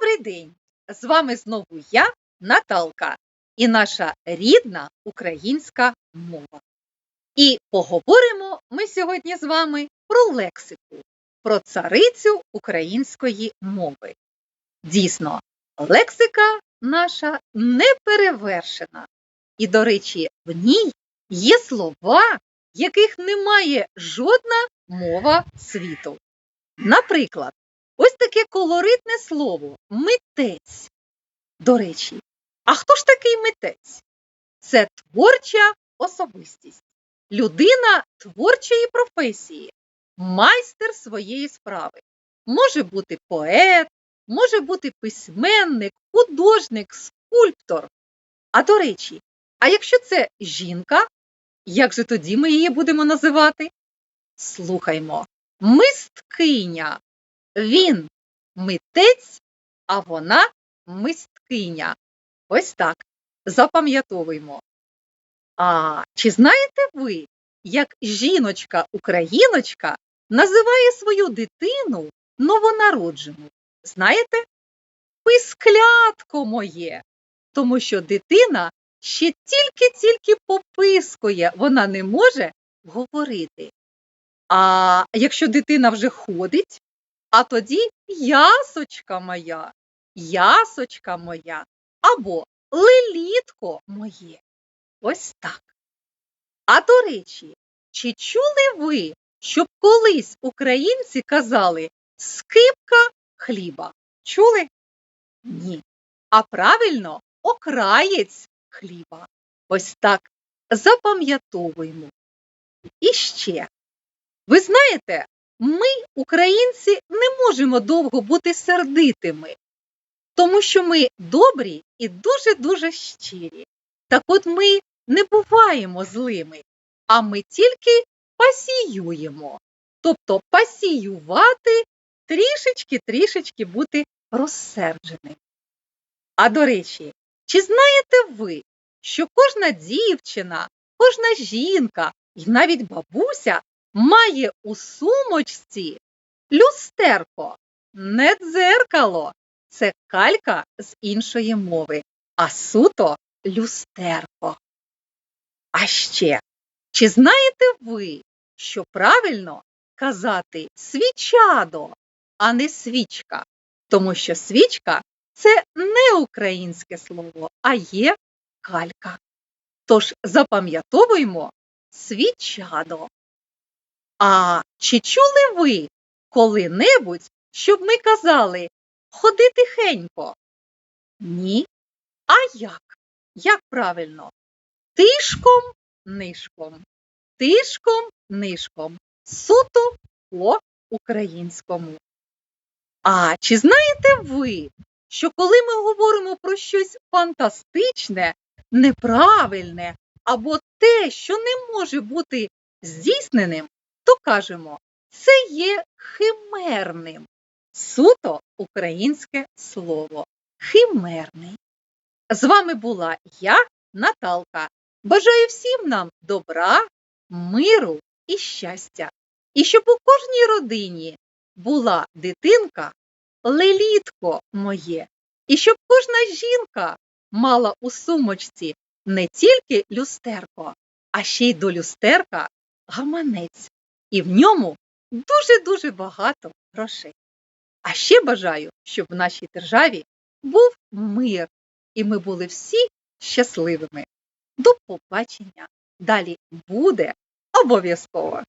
Добрий день! З вами знову я, Наталка, і наша рідна українська мова. І поговоримо ми сьогодні з вами про лексику, про царицю української мови. Дійсно, лексика наша неперевершена. І, до речі, в ній є слова, яких немає жодна мова світу. Наприклад, таке колоритне слово митець. До речі, а хто ж такий митець? Це творча особистість, людина творчої професії, майстер своєї справи. Може бути поет, може бути письменник, художник, скульптор. А до речі, а якщо це жінка, як же тоді ми її будемо називати? Слухаймо, мисткиня. Він митець, а вона мисткиня. Ось так. Запам'ятовуємо. А чи знаєте ви, як жіночка-україночка називає свою дитину новонароджену? Знаєте? Писклятко моє, тому що дитина ще тільки-тільки попискує, вона не може говорити. А якщо дитина вже ходить, а тоді ясочка моя, ясочка моя або лелітко моє. Ось так. А до речі, чи чули ви, щоб колись українці казали скипка хліба? Чули? Ні. А правильно окраєць хліба. Ось так запам'ятовуємо. І ще. Ви знаєте, ми, українці, не можемо довго бути сердитими, тому що ми добрі і дуже-дуже щирі. Так от ми не буваємо злими, а ми тільки пасіюємо. Тобто пасіювати трішечки-трішечки бути розсердженим. А до речі, чи знаєте ви, що кожна дівчина, кожна жінка і навіть бабуся має у сумочці люстерко, не дзеркало, це калька з іншої мови, а суто люстерко. А ще, чи знаєте ви, що правильно казати свічадо, а не свічка, тому що свічка це не українське слово, а є калька. Тож запам'ятовуємо свічадо. А чи чули ви коли-небудь, щоб ми казали ходи тихенько? Ні. А як? Як правильно? Тишком нишком. Тишком нишком. Суто по українському. А чи знаєте ви, що коли ми говоримо про щось фантастичне, неправильне або те, що не може бути здійсненим, то кажемо, це є химерним. Суто українське слово. Химерний. З вами була я, Наталка. Бажаю всім нам добра, миру і щастя. І щоб у кожній родині була дитинка, лелітко моє, і щоб кожна жінка мала у сумочці не тільки люстерко, а ще й до люстерка гаманець і в ньому дуже-дуже багато грошей. А ще бажаю, щоб в нашій державі був мир, і ми були всі щасливими. До побачення! Далі буде обов'язково!